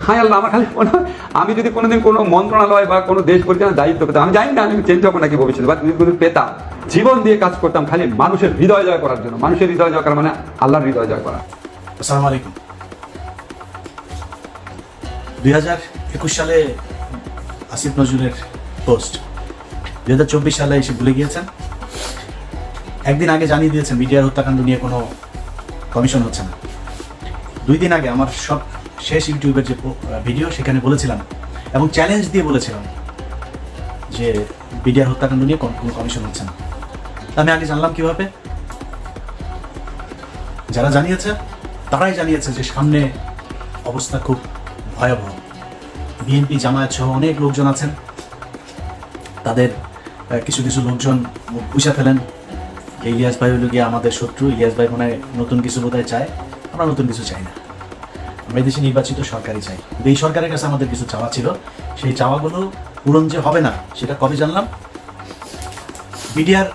হ্যাঁ আল্লাহ আমার খালি হয়, আমি যদি কোনোদিন কোনো মন্ত্রণালয় বা কোনো দেশ পরিচালনার দায়িত্ব পেতাম আমি জানি না আমি চেঞ্জ হব নাকি ভবিষ্যতে বা কোনো পেতাম জীবন দিয়ে কাজ করতাম খালি মানুষের হৃদয় জয় করার জন্য মানুষের হৃদয় জয় করা মানে আল্লাহর হৃদয় জয় করা। আসসালামু আলাইকুম। দুই হাজার একুশ সালে আসিফ নজরুলের পোস্ট দুই হাজার চব্বিশ সালে এসে ভুলে গিয়েছেন? একদিন আগে জানিয়ে দিয়েছেন মিডিয়ার হত্যাকাণ্ড নিয়ে কোনো কমিশন হচ্ছে না। দুই দিন আগে আমার সব শেষ ইউটিউবের যে ভিডিও, সেখানে বলেছিলাম এবং চ্যালেঞ্জ দিয়ে বলেছিলাম যে মিডিয়ার হত্যাকাণ্ড নিয়ে কোনো কমিশন হচ্ছে না। আমি আগে জানলাম কীভাবে। যারা জানিয়েছে, তারাই জানিয়েছে যে সামনে অবস্থা খুব ভয়াবহ। বিএনপি, জামায়াত সহ অনেক লোকজন আছেন। তাদের কিছু কিছু লোকজন পুষা ফেলেন। ইলিয়াস ভাই হলো গিয়ে আমাদের শত্রু, ইলিয়াস ভাই মনে নতুন কিছু বোধহয় চায়। আমরা নতুন কিছু চাই না। আমরা দেশে নির্বাচিত সরকারই চাই। কিন্তু এই সরকারের কাছে আমাদের কিছু চাওয়া ছিল। সেই চাওয়াগুলো পূরণ যে হবে না, সেটা কবে জানলাম? মিডিয়ার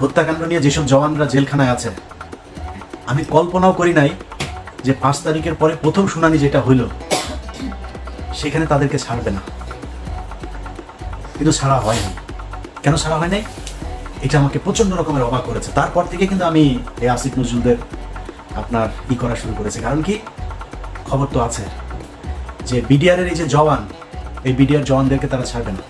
হত্যাকাণ্ড নিয়ে যেসব জওয়ানরা জেলখানায় আছে, আমি কল্পনাও করি নাই যে পাঁচ তারিখের পরে প্রথম শুনানি যেটা হইল, সেখানে তাদেরকে ছাড়বে না। কিন্তু ছাড়া হয়নি কেন ছাড়া হয় নাই? এটা আমাকে প্রচণ্ড রকমের অবাক করেছে। তারপর থেকে কিন্তু আমি এই আসিফ নজরুলদের আপনার ই করা শুরু করেছে। কারণ কি? খবর তো আছে যে বিডিআরের এই যে জওয়ান, এই বিডিআর জওয়ানদেরকে তারা ছাড়বে না।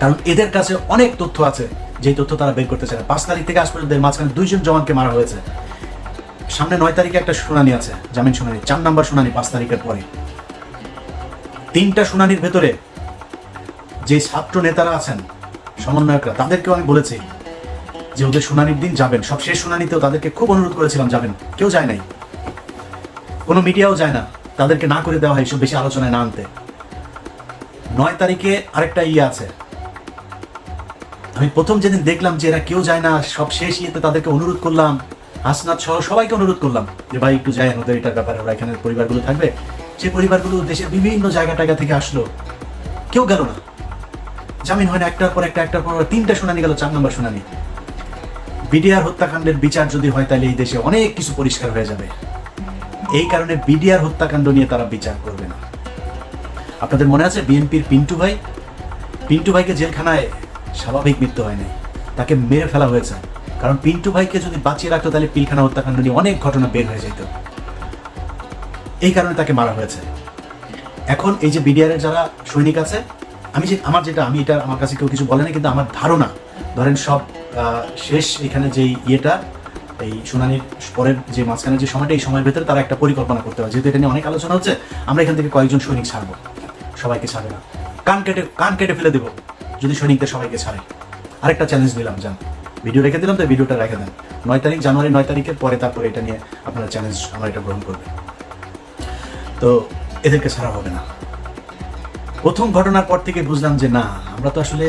কারণ এদের কাছে অনেক তথ্য আছে, যেই তথ্য তারা বের করতে চায় পাঁচ তারিখ থেকে আজ পর্যন্ত মাঝখানে দুইজন জওয়ানকে মারা হয়েছে। সামনে নয় তারিখে একটা শুনানি আছে, জামিন শুনানি, চার নাম্বার শুনানি পাঁচ তারিখের পরে। তিনটা শুনানির ভেতরে যে ছাত্র নেতারা আছেন, সমন্বয়করা, তাদেরকেও আমি বলেছি যে ওদের শুনানির দিন যাবেন, সব শেষ শুনানিতেও তাদেরকে খুব অনুরোধ করেছিলাম, যাবেন। কেউ যায় নাই। কোনো মিডিয়াও যায় না। তাদেরকে না করে দেওয়া হয় এসব বেশি আলোচনায় না আনতে। নয় তারিখে আরেকটা ইয়ে আছে। আমি প্রথম যেদিন দেখলাম যে এরা কেউ যায় না, সব শেষ ইয়েতে তাদেরকে অনুরোধ করলাম। হাসনাথ সহ সবাইকে অনুরোধ করলাম যে, ভাই, একটু যায় ওদের এটার ব্যাপারে, ওরা এখানে পরিবারগুলো থাকবে। সেই পরিবারগুলো দেশের বিভিন্ন জায়গা টায়গা থেকে আসলো। কেউ গেল না। জামিন হয় না, একটার পর একটা, একটার পর তিনটা শুনানি গেল, চার নম্বর শুনানি। বিডিআর হত্যাকাণ্ডের বিচার যদি হয়, তাহলে এই দেশে অনেক কিছু পরিষ্কার হয়ে যাবে। এই কারণে বিডিআর হত্যাকাণ্ড নিয়ে তারা বিচার করবে না। আপনাদের মনে আছে বিএনপির পিন্টু ভাই? পিন্টু ভাইকে জেলখানায় স্বাভাবিক মৃত্যু হয়নি তাকে মেরে ফেলা হয়েছে। কারণ পিন্টু ভাইকে যদি বাঁচিয়ে রাখতো, তাহলে পিলখানা হত্যাকাণ্ড নিয়ে অনেক ঘটনা বের হয়ে যেত এই কারণে তাকে মারা হয়েছে। এখন এই যে বিডিআরের যারা সৈনিক আছে, আমি যে আমার যেটা আমি এটা আমার কাছে কেউ কিছু বলে না কিন্তু আমার ধারণা, ধরেন সব শেষ এখানে যে ইয়েটা, এই শুনানির পরের যে মাঝখানে যে সময়টা, এই সময়ের ভেতরে তারা একটা পরিকল্পনা করতে হবে যেহেতু এটা নিয়ে অনেক আলোচনা হচ্ছে, আমরা এখান থেকে কয়েকজন সৈনিক ছাড়বো। সবাইকে ছাড়বে না। কান কেটে কান কেটে ফেলে দেবো, যদি সৈনিকদের সবাইকে ছাড়ে। আরেকটা চ্যালেঞ্জ দিলাম যান ভিডিও রেখে দিলাম, তো ভিডিওটা রেখে দেন। নয় তারিখ, জানুয়ারি নয় তারিখের পরে তারপরে এটা নিয়ে আপনারা চ্যালেঞ্জ আমরা এটা গ্রহণ করবে তো এদেরকে ছাড়া হবে না। প্রথম ঘটনার পর থেকে বুঝলাম যে না, আমরা তো আসলে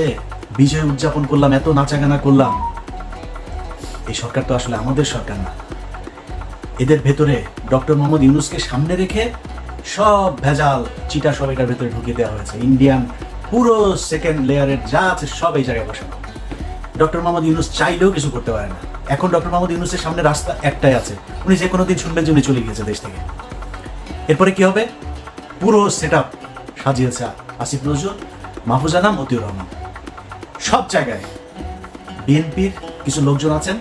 বিজয় উদযাপন করলাম, এত নাচাগানা করলাম। এই সরকার তো আসলে আমাদের সরকার না। এদের ভেতরে ডক্টর মোহাম্মদ ইউনুসকে সামনে রেখে সব ভেজাল চিটা সব এটার ভেতরে ঢুকিয়ে দেওয়া হয়েছে। ইন্ডিয়ান পুরো সেকেন্ড লেয়ারের যা আছে সব এই জায়গায় বসানো। ডক্টর মোহাম্মদ ইউনুস চাইলেও কিছু করতে পারে না। এখন ডক্টর মোহাম্মদ ইউনুসের সামনে রাস্তা একটাই আছে। উনি যে কোনো দিন শুনবেন যে উনি চলে গিয়েছে দেশ থেকে। এরপরে কি হবে? পুরো সেট আপ সাজিয়েছে আসিফ নজরুল মাহফুজানা মতিউর রহমান। সব জায়গায়। বিএনপির কিছু লোকজন আছেন।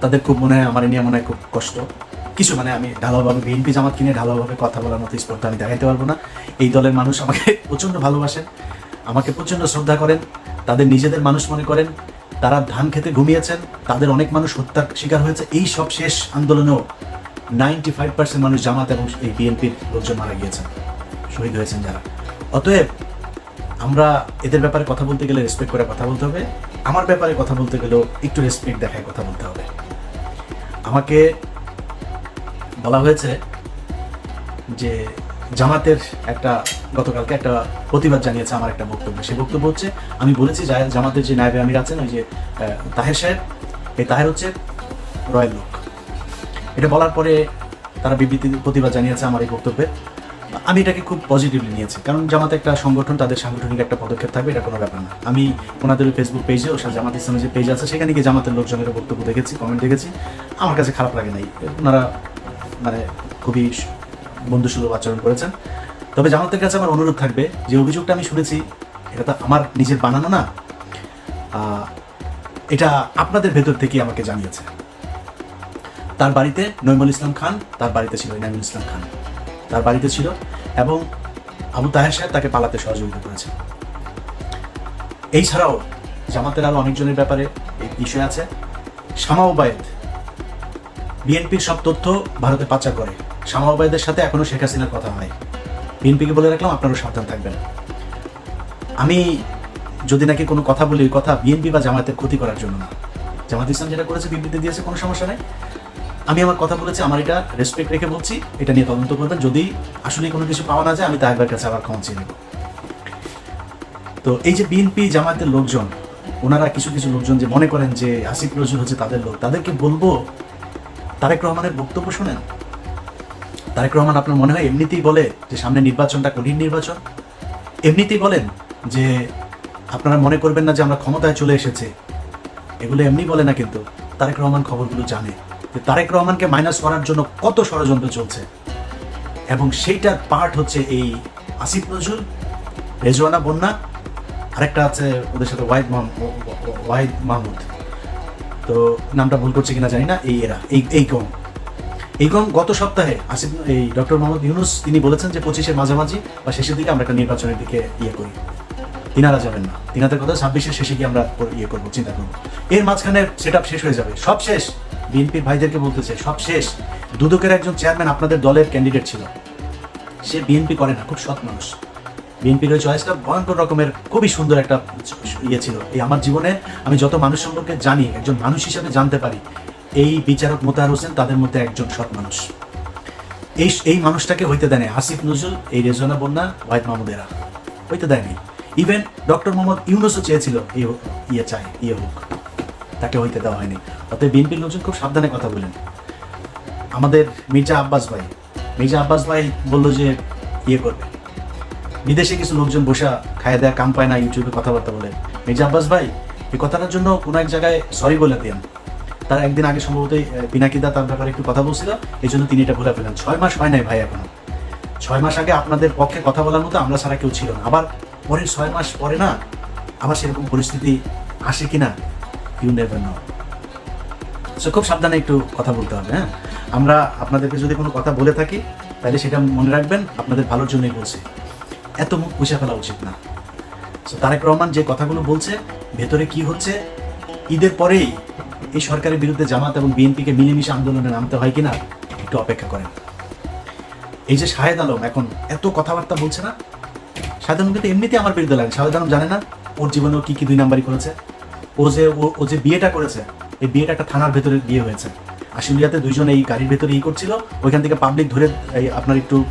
তাদের খুব মনে হয়, আমার নিয়ে মনে হয় খুব কষ্ট। কিছু মানে আমি ঢালাওভাবে বিএনপি জামাত কিনে ঢালাওভাবে কথা বলার মতো স্পর্ধা আমি দেখাইতে পারব না। এই দলের মানুষ আমাকে প্রচণ্ড ভালোবাসেন, আমাকে প্রচণ্ড শ্রদ্ধা করেন, তাদের নিজেদের মানুষ মনে করেন। তারা ধান খেতে ঘুমিয়েছেন, তাদের অনেক মানুষ হত্যার শিকার হয়েছে। এই সব শেষ আন্দোলনেও নাইনটি ফাইভ পার্সেন্ট মানুষ জামাত এবং এই বিএনপির লোকজন মারা গিয়েছেন, শহীদ হয়েছেন যারা। অতএব আমরা এদের ব্যাপারে কথা বলতে গেলে রেসপেক্ট করে কথা বলতে হবে। আমার ব্যাপারে কথা বলতে গেলেও একটু রেসপেক্ট দেখায় কথা বলতে হবে। আমাকে বলা হয়েছে যে জামাতের একটা, গতকালকে একটা প্রতিবাদ জানিয়েছে আমার একটা বক্তব্য। সেই বক্তব্য হচ্ছে, আমি বলেছি জামাতের যে নায়বে আমির আছেন, ওই যে তাহের সাহেব, এই তাহের হচ্ছে রয়্যাল লোক। এটা বলার পরে তারা বিবৃতি, প্রতিবাদ জানিয়েছে আমার এই বক্তব্যে। আমি এটাকে খুব পজিটিভলি নিয়েছি। কারণ জামাত একটা সংগঠন, তাদের সাংগঠনিক একটা পদক্ষেপ থাকবে, এটা কোনো ব্যাপার না। আমি ওনাদের ফেসবুক পেজে ও জামাত ইসলামের যে পেজ আছে, সেখানে গিয়ে জামাতের লোকজনের বক্তব্য দেখেছি কমেন্ট দেখেছি। আমার কাছে খারাপ লাগে নাই। ওনারা মানে খুবই বন্ধুসুলভ আচরণ করেছেন। তবে জামাতের কাছে আমার অনুরোধ থাকবে, যে অভিযোগটা আমি শুনেছি, এটা তো আমার নিজের বানানো না এটা আপনাদের ভেতর থেকে আমাকে জানিয়েছে। তার বাড়িতে নৈমুল ইসলাম খান, তার বাড়িতে ছিল ইনামুল ইসলাম খান। তার বাড়িতে ছিল এবং আবু তাহের সাহেব তাকে পালাতে সহযোগিতা করেছে এই ছাড়াও জামাতের আরও অনেকজনের ব্যাপারে ইস্যু আছে। শামা ওবায়দ, বিএনপির সব তথ্য ভারতে পাচার করে। শামা ওবায়দের সাথে এখনও শেখ হাসিনার কথা হয়। বিএনপিকে বলে রাখলাম আপনারাও সাবধান থাকবেন। আমি যদি নাকি কোনো কথা বলি কথা বিএনপি বা জামাতের ক্ষতি করার জন্য না। জামাত ইসলাম যেটা করেছে, বিবৃতি দিয়েছে, কোনো সমস্যা নেই। আমি আমার কথা বলেছি, আমার এটা রেসপেক্ট রেখে বলছি, এটা নিয়ে তদন্ত করবেন যদি আসলে কোনো কিছু পাওয়া না যায়, আমি তাহের কাছে আবার ক্ষমা চেয়ে নেব। তো এই যে বিএনপি জামাতের লোকজন, ওনারা কিছু কিছু লোকজন যে মনে করেন যে আসিফ নজরুল হচ্ছে তাদের লোক, তাদেরকে বলব, তারেক রহমানের বক্তব্য শোনেন। তারেক রহমান আপনার মনে হয় এমনিতেই বলে যে সামনে নির্বাচনটা কঠিন নির্বাচন। এমনিতেই বলেন যে আপনারা মনে করবেন না যে আমরা ক্ষমতায় চলে এসেছে। এগুলো এমনি বলে না কিন্তু, তারেক রহমান খবরগুলো জানে। তারেক রহমানকে মাইনাস করার জন্য কত ষড়যন্ত্র চলছে। এবং সেইটার পার্ট হচ্ছে এই আসিফ নজরুল, রেজওয়ানা বন্যা, আরেকটা আছে ওদের সাথে ওয়াহিদ ওয়াহিদ মাহমুদ। তো নামটা ভুল করছে কিনা জানি না, এই এরা, এই এই কম। এই কম গত সপ্তাহে আসিফ এই ডক্টর মোহাম্মদ ইউনুস, তিনি বলেছেন যে পঁচিশের মাঝামাঝি বা শেষের দিকে আমরা একটা নির্বাচনের দিকে ইয়ে করি। তিনারা যাবেন না। তিনাদের কথা ছাব্বিশের শেষে গিয়ে আমরা ইয়ে করব, চিন্তা করব। এর মাঝখানে সেট শেষ হয়ে যাবে। সব শেষ। বিএনপির ভাইদেরকে বলতেছে, সব শেষ। দুদকের একজন চেয়ারম্যান আপনাদের দলের ক্যান্ডিডেট ছিল। সে বিএনপি করে না, খুব সৎ মানুষ। বিএনপির ওই চয়েসটা ভয়ঙ্কর রকমের, খুবই সুন্দর একটা ইয়ে ছিল। এই আমার জীবনে আমি যত মানুষ সম্পর্কে জানি, একজন মানুষ হিসেবে জানতে পারি, এই বিচারক মোতাহার হোসেন তাদের মধ্যে একজন সৎ মানুষ। এই এই মানুষটাকে হইতে দেয়নি আসিফ নজরুল, এই রেজনা বন্যা, ওয়াহিদ মাহমুদেরা। হইতে দেয়নি। ইভেন ডক্টর মোহাম্মদ ইউনুসও চেয়েছিল ইয়ে চাই ইয়ে হোক। তাকে হইতে দেওয়া হয়নি। অতএব বিএনপির লোকজন খুব সাবধানে কথা বলেন। আমাদের মির্জা আব্বাস ভাই, মির্জা আব্বাস ভাই বলল যে ইয়ে করবে। বিদেশে কিছু লোকজন বসা খায় দেয়া কাম পায় না, ইউটিউবে কথাবার্তা বলে। মির্জা আব্বাস ভাই এই কথাটার জন্য কোনো এক জায়গায় সরি বলে দিন তার একদিন আগে সম্ভবত পিনাকিদা তার ব্যাপারে একটু কথা বলছিল এই জন্য তিনি এটা ভুলে ফেলেন। ছয় মাস হয় নাই ভাই এখনও। ছয় মাস আগে আপনাদের পক্ষে কথা বলার মতো আমরা ছাড়া কেউ ছিল না। আবার পরের ছয় মাস পরে না, আবার সেরকম পরিস্থিতি আসে কিনা ইউ নেভার নো সো খুব সাবধানে একটু কথা বলতে হবে হ্যাঁ? আমরা আপনাদেরকে যদি কোনো কথা বলে থাকি তাহলে সেটা মনে রাখবেন আপনাদের ভালোর জন্যই বলছি। এত মুখ পুষে ফেলা উচিত না। So, তারেক রহমান যে কথাগুলো বলছে ভেতরে কি হচ্ছে? ঈদের পরেই এই সরকারের বিরুদ্ধে জামাত এবং বিএনপিকে মিলেমিশে আন্দোলনে নামতে হয় কিনা একটু অপেক্ষা করেন। এই যে শাহেদ আলম এখন এত কথাবার্তা বলছে না? শাহেদ আলম কিন্তু এমনিতে আমার বিরুদ্ধে লাগে শাহেদ আলম জানে না ওর জীবনেও কি কি দুই নাম্বারই করেছে। ও যে, ও- যে বিয়েটা করেছে, এই বিয়েটা একটা থানার ভেতরে বিয়ে হয়েছে। আশুলিয়াতে দুইজন এই গাড়ির ভেতরে ই করছিল, ওইখান থেকে পাবলিক ধরে, এই আপনার একটু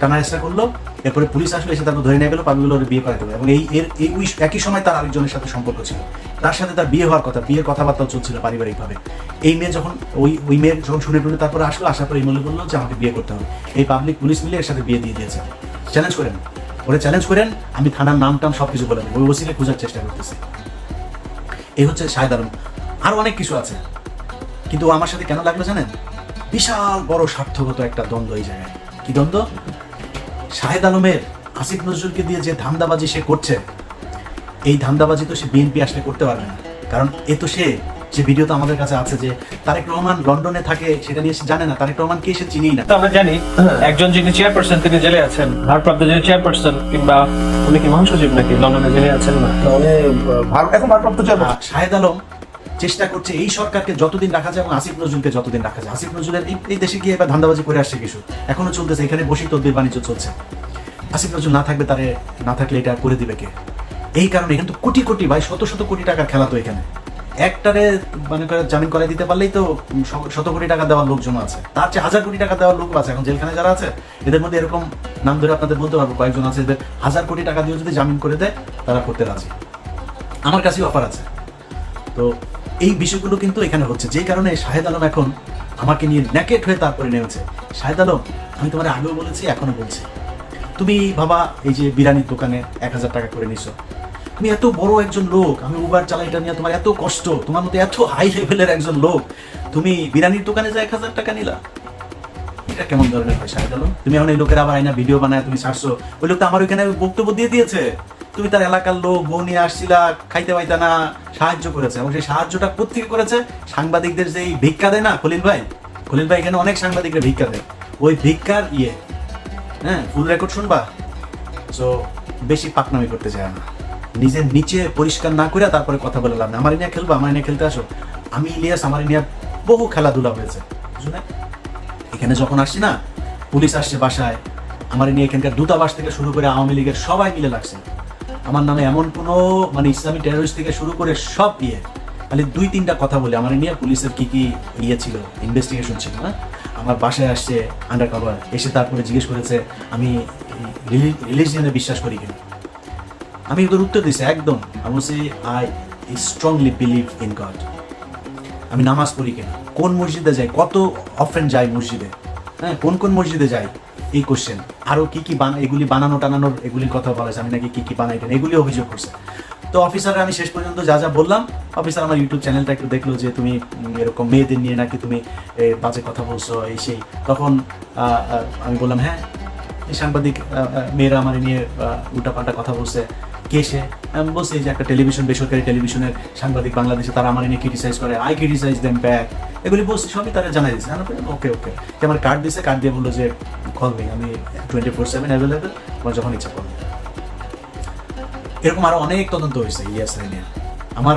টানা হেসরা করল, এরপরে পুলিশ আসলে, এসে তারপর ধরে নিয়ে গেলো পাবলিক ওর বিয়ে করাতে এবং এই, এর, এই ওই একই সময় তার আরেকজনের সাথে সম্পর্ক ছিল। তার সাথে তার বিয়ে হওয়ার কথা, বিয়ের কথাবার্তাও চলছিল পারিবারিকভাবে। এই মেয়ে যখন, ওই ওই মেয়ের যখন শুনে টুনে তারপরে আসলো, আসার পরে এই মনে বলল যে, আমাকে বিয়ে করতে হবে। এই পাবলিক পুলিশ মিলে এর সাথে বিয়ে দিয়ে দিয়েছে। চ্যালেঞ্জ করেন। ওরা চ্যালেঞ্জ করেন, আমি থানার নাম টাম সব কিছু বলে দেবো। ওই ওসিকে খোঁজার চেষ্টা করতেছি। এই হচ্ছে শাহেদ আলম আরও অনেক কিছু আছে। কিন্তু আমার সাথে কেন লাগল জানেন? বিশাল বড় স্বার্থগত একটা দ্বন্দ্ব এই জায়গায়। কি দ্বন্দ্ব? শাহেদ আলমের, আসিফ নজরুলকে দিয়ে যে ধান্দাবাজি সে করছে, এই ধান্দাবাজি তো সে বিএনপি আসলে করতে পারবে না। কারণ এ তো সে যে ভিডিও তো আমাদের কাছে আছে যে তারেক রহমান লন্ডনে থাকে সেটা নিয়ে সে জানে না। তারেক রহমান কে সে চিনিই না। আমরা জানি একজন যিনি চেয়ারপারসন তিনি জেলে আছেন ভারপ্রাপ্ত যিনি চেয়ারপারসন কিংবা উনি কি মহাসচিব নাকি লন্ডনে জেলে আছেন না? উনি ভার- এখন ভারপ্রাপ্ত চেয়ারপারসন শাহেদ আলম চেষ্টা করছে এই সরকারকে যতদিন রাখা যায় এবং আসিফ নজরুলকে যতদিন রাখা যায়। আসিফ নজরুলের এই- দেশে গিয়ে এবার ধান্দাবাজি করে আসছে কিছু। এখনও চলতেছে এখানে বসেই তদ্বির বাণিজ্য চলছে। আসিফ নজরুল না থাকবে তারে না থাকলে এটা করে দিবে কে? এই কারণে এখানে তো কোটি কোটি ভাই শত শত কোটি টাকার খেলা তো এখানে। একটারে মানে জামিন করে দিতে পারলেই তো শত কোটি টাকা দেওয়ার লোকজন আছে। তার চেয়ে হাজার কোটি টাকা দেওয়ার লোক আছে। এখন জেলখানে যারা আছে, এদের মধ্যে এরকম নাম ধরে আপনাদের বলতে পারব, কয়েকজন আছে এদের হাজার কোটি টাকা দিয়ে যদি জামিন করে দেয়, তারা করতে রাজি। আমার কাছেই অফার আছে। তো এই বিষয়গুলো কিন্তু এখানে হচ্ছে। যেই কারণে শাহেদ আলম এখন আমাকে নিয়ে ন্যাকেট হয়ে তারপরে নেমেছে। শাহেদ আলম, আমি তোমার আগেও বলেছি, এখনও বলছি। তুমি বাবা এই যে বিরিয়ানির দোকানে এক হাজার টাকা করে নিছো। তুমি এত বড় একজন লোক, আমি উবার চালাই, এটা নিয়ে তোমার এত কষ্ট, তোমার মতো এত হাই লেভেলের একজন লোক, তুমি বিরিয়ানির দোকানে যা এক হাজার টাকা নিলা? এটা কেমন ধরনের শাহেদ আলম তুমি এখন এই লোকের আবার আইনা ভিডিও বানায় তুমি ছাড়ছো। ওই লোক তো আমার ওইখানে বক্তব্য দিয়ে দিয়েছে। তুমি তার এলাকার লোক, বউ নিয়ে আসছিলা, খাইতে পাইতা না, সাহায্য করেছে। এবং সেই সাহায্যটা কোথেকে করেছে? সাংবাদিকদের যে ভিক্ষা দেয় না, খলিল ভাই? খলিল ভাই এখানে অনেক সাংবাদিকরা ভিক্ষা দেয়। ওই ভিক্ষার ইয়ে হ্যাঁ ফুল রেকর্ড শুনবা? সো বেশি পাকনামি করতে চায় না। নিজের নিচে পরিষ্কার না করে তারপরে কথা বলে লাভ না আমার নিয়ে খেলব, আমার নিয়ে খেলতে আসো আমি ইলিয়াস, আমার নিয়ে বহু খেলাধুলা হয়েছে, বুঝলে? এখানে যখন আসছি না, পুলিশ আসছে বাসায়। আমার নিয়ে এখানকার দূতাবাস থেকে শুরু করে আওয়ামী লীগের সবাই মিলে লাগছে। আমার নামে এমন কোনো মানে ইসলামী টেরোরিস্ট থেকে শুরু করে সব ইয়ে। খালি দুই, তিনটা কথা বলে। আমার নিয়ে পুলিশের কি কি ইয়ে ছিল? ইনভেস্টিগেশন ছিল না আমার বাসায় আসছে আন্ডার কভার এসে তারপরে জিজ্ঞেস করেছে, আমি রিলিজিয়নে বিশ্বাস করি কিনা? আমি ওদের উত্তর দিছি একদম। আমি বলছি I strongly believe in God আমি নামাজ পড়ি কিনা, কোন মসজিদে যাই, কত অফেন যাই মসজিদে হ্যাঁ কোন কোন মসজিদে যাই, এই কোশ্চেন আরও কি কি বানা এগুলি বানানো টানানোর এগুলির কথা বলা আমি নাকি কি কি বানাইতেন এগুলি অভিযোগ করছে। তো অফিসার আমি শেষ পর্যন্ত যা যা বললাম অফিসার আমার ইউটিউব চ্যানেলটা একটু দেখল যে তুমি এরকম মেয়েদের নিয়ে নাকি তুমি বাজে কথা বলছো, এই সেই। তখন আমি বললাম হ্যাঁ সাংবাদিক মেয়েরা আমার নিয়ে উল্টাপাল্টা কথা বলছে। কে সে? আমি বলছি যে একটা টেলিভিশন, বেসরকারি টেলিভিশনের সাংবাদিক বাংলাদেশে তারা আমার নিয়ে ক্রিটিসাইজ করে। আই ক্রিটিসাইজ দেম ব্যাক এগুলি বলছি, সবই তারা জানাই দিচ্ছে ওকে ওকে আমার কার্ড দিছে কার্ড দিয়ে বলল যে কল মি আমি টোয়েন্টি ফোর সেভেন অ্যাভেলেবেল তোমার যখন ইচ্ছা করবে। এরকম আরও অনেক তদন্ত হয়েছে ইয়েস নিয়ে আমার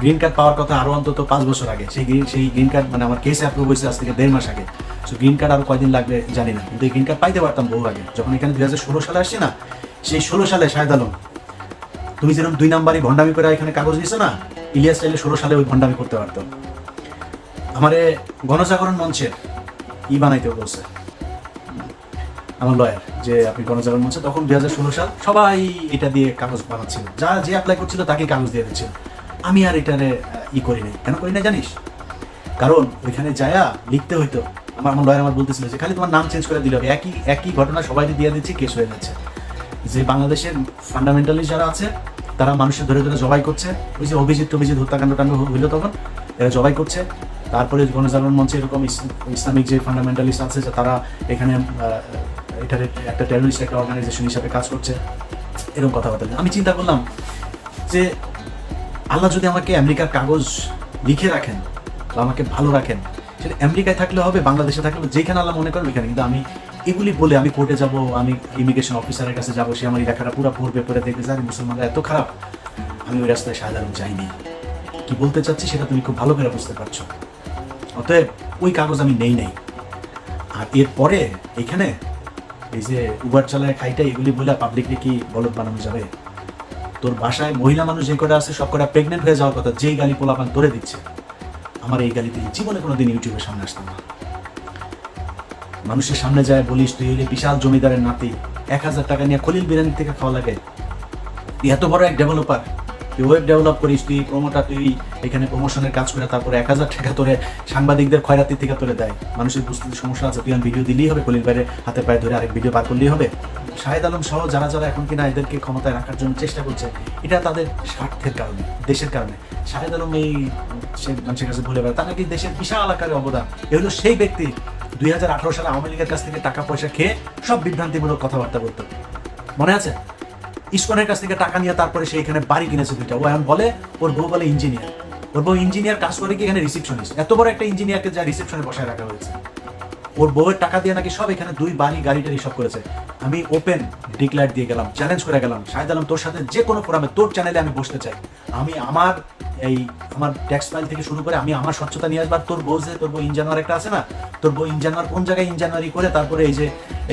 গ্রিন কার্ড পাওয়ার কথা আরও অন্তত পাঁচ বছর আগে। সেই green- সেই গ্রিন কার্ড মানে আমার কেসে অ্যাপ্রুভ হয়েছে আজ থেকে দেড় মাস আগে। সো গ্রিন কার্ড আরও কয়দিন লাগবে জানি না। কিন্তু এই গ্রিন কার্ড পাইতে পারতাম বহু আগে। যখন এখানে দুই হাজার ষোলো সালে আসছি না, সেই ষোলো সালে শাহেদ আলম তুমি যেরকম দুই নাম্বারই ভণ্ডামি করে এখানে কাগজ দিছো না, ইলিয়াস চাইলে ষোলো সালে ওই ভণ্ডামি করতে পারতো। আমারে গণজাগরণ মঞ্চের ই বানাইতে বলছে। আমার লয়ার যে আপনি গণজাগরণ মঞ্চে, তখন দুই হাজার ষোলো সাল সবাই এটা দিয়ে কাগজ বানাচ্ছিল। যা যে অ্যাপ্লাই করছিল তাকে কাগজ দিয়ে দিচ্ছিল। আমি আর এটারে ই করি নাই। কেন করি না জানিস? কারণ ওইখানে যায়া লিখতে হইতো। আমার আমার লয়ার আমার বলতেছিল যে, খালি তোমার নাম চেঞ্জ করে দিলে হবে। একই একই ঘটনা সবাই দিয়ে দিচ্ছে কেস হয়ে যাচ্ছে। যে বাংলাদেশের ফান্ডামেন্টালি যারা আছে তারা মানুষের ধরে ধরে জবাই করছে। ওই যে অভিজিৎ অভিজিৎ হত্যাকাণ্ড টাণ্ড হইল তখন, এরা জবাই করছে। তারপরে গণজাগরণ মঞ্চে এরকম ইস- ইসলামিক যে ফান্ডামেন্টালিস্ট আছে, যে তারা এখানে এটার একটা টেরোরিস্ট একটা অর্গানাইজেশন হিসাবে কাজ করছে। এরকম কথাবার্তা আমি চিন্তা করলাম যে আল্লাহ যদি আমাকে আমেরিকার কাগজ লিখে রাখেন বা আমাকে ভালো রাখেন, সেটা আমেরিকায় থাকলে হবে, বাংলাদেশে থাকলে যেখানে আল্লাহ মনে করেন ওইখানে কিন্তু আমি এগুলি বলে আমি কোর্টে যাব, আমি ইমিগ্রেশন অফিসারের কাছে যাব, সে আমার লেখাটা পুরো পড়বে, পড়ে দেখবে যে মুসলমানরা এত খারাপ। আমি ওই রাস্তায় সাধারণ যাইনি। কি বলতে চাচ্ছি সেটা তুমি খুব ভালো করে বুঝতে পারছ। অতএব ওই কাগজ আমি নেই নাই। আর এরপরে এখানে এই যে উবার চালায় খাইটা এগুলি বলে পাবলিকলি কি বলদ বানানো যাবে? তোর বাসায় মহিলা মানুষ যে কটা আছে, সব কটা প্রেগনেন্ট হয়ে যাওয়ার কথা, যেই গালি পোলাপান ধরে দিচ্ছে। আমার এই গালি দিয়ে জীবনে কোনোদিন ইউটিউবের সামনে আসতাম না। মানুষের সামনে যায়, বলিস, তুই হইলে বিশাল জমিদারের নাতি। এক হাজার টাকা নিয়ে খলিল বিরিয়ানি থেকে খাওয়া লাগে। তুই এত বড় এক ডেভেলপার তুই ওয়েব ডেভেলপ করিস, তুই প্রমোটার তুই এখানে প্রমোশনের কাজ করে তারপরে এক হাজার টাকা তোরে সাংবাদিকদের খয়রাতি থেকে তোরে দেয়। মানুষের বুঝতে সমস্যা আছে, তুই ভিডিও দিলেই হবে, খলিল বাইরে হাতে পায়ে ধরে আরেক ভিডিও বার করলেই হবে। শাহেদ আলম সহ যারা যারা এখন কিনা এদেরকে ক্ষমতায় রাখার জন্য চেষ্টা করছে, এটা তাদের স্বার্থের কারণে, দেশের কারণে। শাহেদ আলম এই সে মানুষের কাছে ভুলে বেড়ায়, তার নাকি দেশের বিশাল আকারে অবদান? এ হলো সেই ব্যক্তি দুই হাজার আঠারো সালে আওয়ামী লীগের কাছ থেকে টাকা পয়সা খেয়ে সব বিভ্রান্তিমূলক কথাবার্তা বলতো। মনে আছে? ইস্কনের কাছ থেকে টাকা নিয়ে তারপরে সে এখানে বাড়ি কিনেছে দুইটা। ও এখন বলে, ওর বউ বলে ইঞ্জিনিয়ার। ওর বউ ইঞ্জিনিয়ার কাজ করে কি এখানে রিসেপশনিস্ট এত বড় একটা ইঞ্জিনিয়ারকে যা রিসেপশনে বসায় রাখা হয়েছে। ওর বউয়ের টাকা দিয়ে নাকি সব এখানে দুই বাড়ি গাড়ি টাড়ি সব করেছে। আমি ওপেন ডিক্লার দিয়ে গেলাম চ্যালেঞ্জ করে গেলাম, শাহেদ আলম তোর সাথে যে কোনো ফোরামে তোর চ্যানেলে আমি বসতে চাই। আমি আমার এই আমার ট্যাক্স ফাইল থেকে শুরু করে আমি আমার স্বচ্ছতা নিয়ে আসবার তোর বউ যে, তোর বউ ইনজানুয়ার একটা আছে না, তোর বউ ইনজানুয়ার কোন জায়গায় ইনজানুয়ারি করে তারপরে এই যে,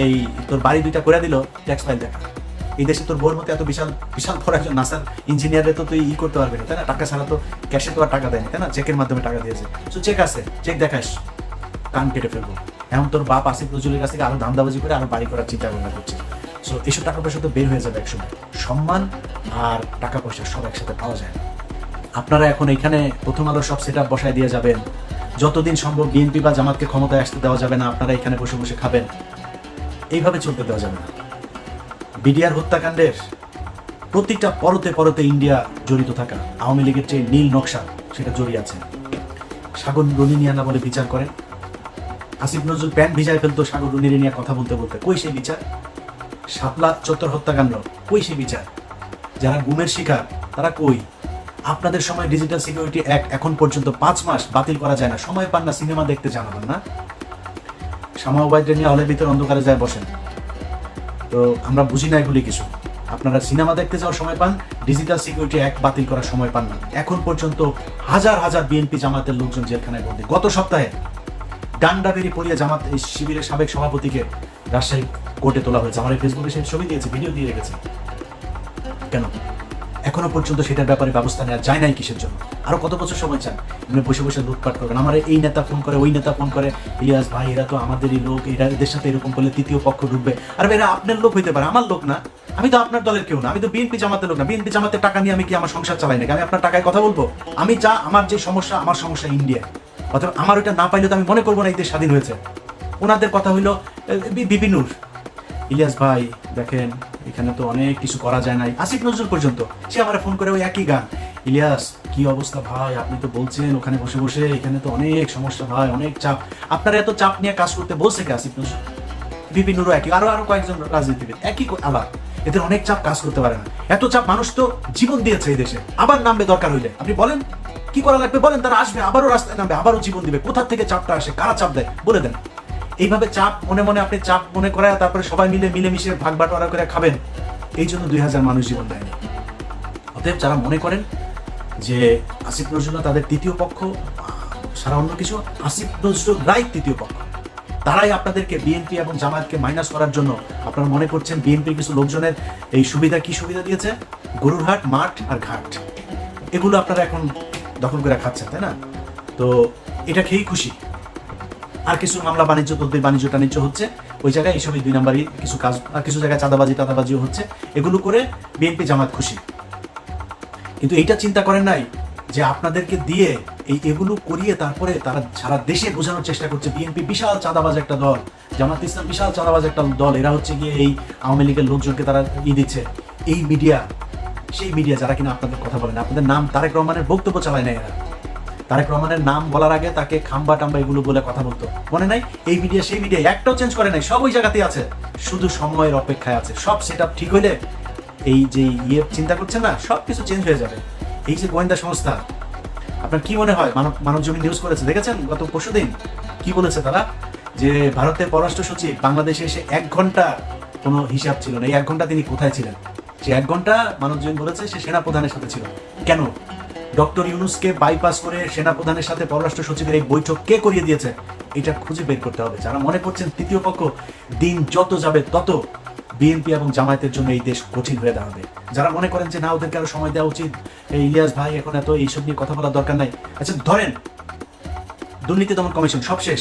এই তোর বাড়ি দুইটা করে দিল ট্যাক্স ফাইল দেখা। এই দেশে তোর বউর মতো এত বিশাল বিশাল বড় একজন নাসার ইঞ্জিনিয়ারে তো তুই ই করতে পারবি না, তাই না? টাকা ছাড়া তো ক্যাশে তো আর টাকা দেয়নি, তাই না? চেকের মাধ্যমে টাকা দিয়েছে। তো চেক আছে চেক দেখাস, কান কেটে ফেলব। এখন তোর বাপ আসিফ নজরুলের কাছ থেকে আরও ধান্দাবাজি করে আরও বাড়ি করার চিন্তা ভাবনা করছে। সো এসব টাকা পয়সা তো বের হয়ে যাবে একসময়। সম্মান আর টাকা পয়সা সব একসাথে পাওয়া যায় না। আপনারা এখন এখানে প্রথম আলো সব সেট বসায় দিয়ে যাবেন। যতদিন সম্ভব বিএনপি বা জামাতকে ক্ষমতায় আসতে দেওয়া যাবে না, আপনারা এখানে বসে বসে খাবেন। এইভাবে চলতে দেওয়া যাবে না। বিডিআর হত্যাকাণ্ডের প্রতিটা পরতে পরতে ইন্ডিয়া জড়িত থাকা, আওয়ামী লীগের যে নীল নকশা, সেটা জড়িয়ে আছে। সাগর রনিনিয়ানা বলে বিচার করেন। আসিফ নজরুল প্যান্ট ভিজায় ফেলতো সাগর রুনিরে নিয়ে কথা বলতে বলতে। কই সেই বিচার? শাপলা চত্বর হত্যাকাণ্ড, কই সেই বিচার? যারা গুমের শিকার, তারা কই? আপনাদের সময় ডিজিটাল সিকিউরিটি অ্যাক্ট এখন পর্যন্ত পাঁচ মাস বাতিল করা যায় না। সময় পান না, সিনেমা দেখতে জানাবেন না? শ্যামাবাইদের নিয়ে হলের ভিতরে অন্ধকারে যায়, বসেন। তো আমরা বুঝি না এগুলি কিছু। আপনারা সিনেমা দেখতে যাওয়ার সময় পান ডিজিটাল সিকিউরিটি অ্যাক্ট বাতিল করার সময় পান না। এখন পর্যন্ত হাজার হাজার বিএনপি জামাতের লোকজন জেলখানায় বন্দী গত সপ্তাহে ডান্ডা বেরি পড়িয়ে জামাত এই শিবিরের সাবেক সভাপতিকে রাজশাহী কোর্টে তোলা হয়েছে। আমার ফেসবুকে সেই ছবি দিয়েছে ভিডিও দিয়ে রেখেছে। কেন? এখনও পর্যন্ত সেটার ব্যাপারে ব্যবস্থা নেওয়া যায় নাই কিসের জন্য? আরও কত বছর সময় চান? এমনি বসে বসে লুটপাট করবেন। আমার এই নেতা ফোন করে, ওই নেতা ফোন করে, ইলিয়াস ভাই, এরা তো আমাদেরই লোক, এরা এদের সাথে এরকম করলে তৃতীয় পক্ষ ঢুকবে। আর এরা আপনার লোক হইতে পারে, আমার লোক না। আমি তো আপনার দলের কেউ না। আমি তো বিএনপি জামাতের লোক না। বিএনপি জামাতের টাকা নিয়ে আমি কি আমার সংসার চালাই নাকি? আমি আপনার টাকায় কথা বলব? আমি যা, আমার যে সমস্যা, আমার সমস্যা ইন্ডিয়া। অথবা আমার ওইটা না পাইলে তো আমি মনে করব না এই দেশ স্বাধীন হয়েছে। ওনাদের কথা হইল বিপিনুর। ইলিয়াস ভাই, দেখেন এখানে তো অনেক কিছু করা যায় নাই। আসিফ নজরুল পর্যন্ত, সে আমার ফোন করে ওই একই গান। ইলিয়াস, কি অবস্থা ভাই? আপনি তো বলছেন ওখানে বসে বসে এখানে তো অনেক সমস্যা ভাই, অনেক চাপ। আপনারা এত চাপ নিয়ে কাজ করতে বলছে কি আসিফ নজরুল? বিভিন্নরও একই, আরও আরও কয়েকজন রাজনীতিবিদ, একই আবার। এদের অনেক চাপ কাজ করতে পারে না। এত চাপ মানুষ তো জীবন দিয়েছে এই দেশে। আবার নামবে দরকার হইলে। আপনি বলেন, কি করা লাগবে? বলেন, তারা আসবে, আবারও রাস্তায় নামবে, আবারও জীবন দিবে। কোথা থেকে চাপটা আসে? কারা চাপ দেয়? বলে দেন। এইভাবে চাপ, মনে মনে আপনি চাপ মনে করে তারপরে সবাই মিলে মিলেমিশে ভাগ বাটোয়ারা করে খাবেন, এই জন্য দুই হাজার মানুষ জীবন দেয়নি। অতএব যারা মনে করেন যে আসিফ নজরুল তাদের তৃতীয় পক্ষ, সারা অন্য কিছু, আসিফ নজরুল রাই তৃতীয় পক্ষ। তারাই আপনাদেরকে বিএনপি এবং জামায়াতকে মাইনাস করার জন্য, আপনারা মনে করছেন বিএনপির কিছু লোকজনের এই সুবিধা কি সুবিধা দিয়েছে? গরুরহাট মাঠ আর ঘাট। এগুলো আপনারা এখন দখল করে খাচ্ছেন, তাই না? তো এটা খেয়েই খুশি। আর কিছু মামলা বাণিজ্য তদ্বির বাণিজ্য টাণিজ্য হচ্ছে। ওই জায়গায় এইসবই দুই নাম্বারই কিছু কাজ, আর কিছু জায়গায় চাঁদাবাজি, টাদাবাজিও হচ্ছে। এগুলো করে বিএনপি জামাত খুশি। কিন্তু এইটা চিন্তা করেন নাই যে আপনাদেরকে দিয়ে এই এগুলো করিয়ে তারপরে তারা সারা দেশে বোঝানোর চেষ্টা করছে। বিএনপি বিশাল চাঁদাবাজ একটা দল, জামাত ইসলাম বিশাল চাঁদাবাজ একটা দল। এরা হচ্ছে গিয়ে এই আওয়ামী লীগের লোকজনকে তারা ই দিচ্ছে। এই মিডিয়া, সেই মিডিয়া যারা কিনা আপনাদের কথা বলেন আপনাদের নাম তারেক রহমানের বক্তব্য চালায় না এরা। তারেক রহমানের নাম বলার আগে তাকে খাম্বা টাম্বা এগুলো বলে কথা বলতো। মনে নাই? এই মিডিয়া সেই মিডিয়া একটাও চেঞ্জ করে নাই, সব ওই জায়গাতেই আছে। শুধু সময়ের অপেক্ষায় আছে। সব সেট ঠিক হইলে এই যে ইয়ে চিন্তা করছেন না, সব কিছু চেঞ্জ হয়ে যাবে। এই যে গোয়েন্দা সংস্থা, আপনার কি মনে হয়? মানব মানব জমি নিউজ করেছে, দেখেছেন? গত পরশু দিন কি বলেছে তারা? যে ভারতের পররাষ্ট্র সচিব বাংলাদেশে এসে এক ঘণ্টা কোনো হিসাব ছিল না। এই এক ঘণ্টা তিনি কোথায় ছিলেন? সে এক ঘণ্টা মানব বলেছে, সে সেনা প্রধানের সাথে ছিল। কেন? ডক্টর ইউনুসকে বাইপাস করে সেনা প্রধানের সাথে পররাষ্ট্র সচিবের এই বৈঠক কে করিয়ে দিয়েছে, এটা খুঁজে বের করতে হবে। যারা মনে করছেন তৃতীয় পক্ষ, দিন যত যাবে তত বিএনপি এবং জামায়াতের জন্য এই দেশ কঠিন হয়ে দাঁড়াবে। যারা মনে করেন যে না, ওদেরকে আরও সময় দেওয়া উচিত, এই ইলিয়াস ভাই এখন এত এইসব নিয়ে কথা বলার দরকার নাই। আচ্ছা ধরেন, দুর্নীতি দমন কমিশন সব শেষ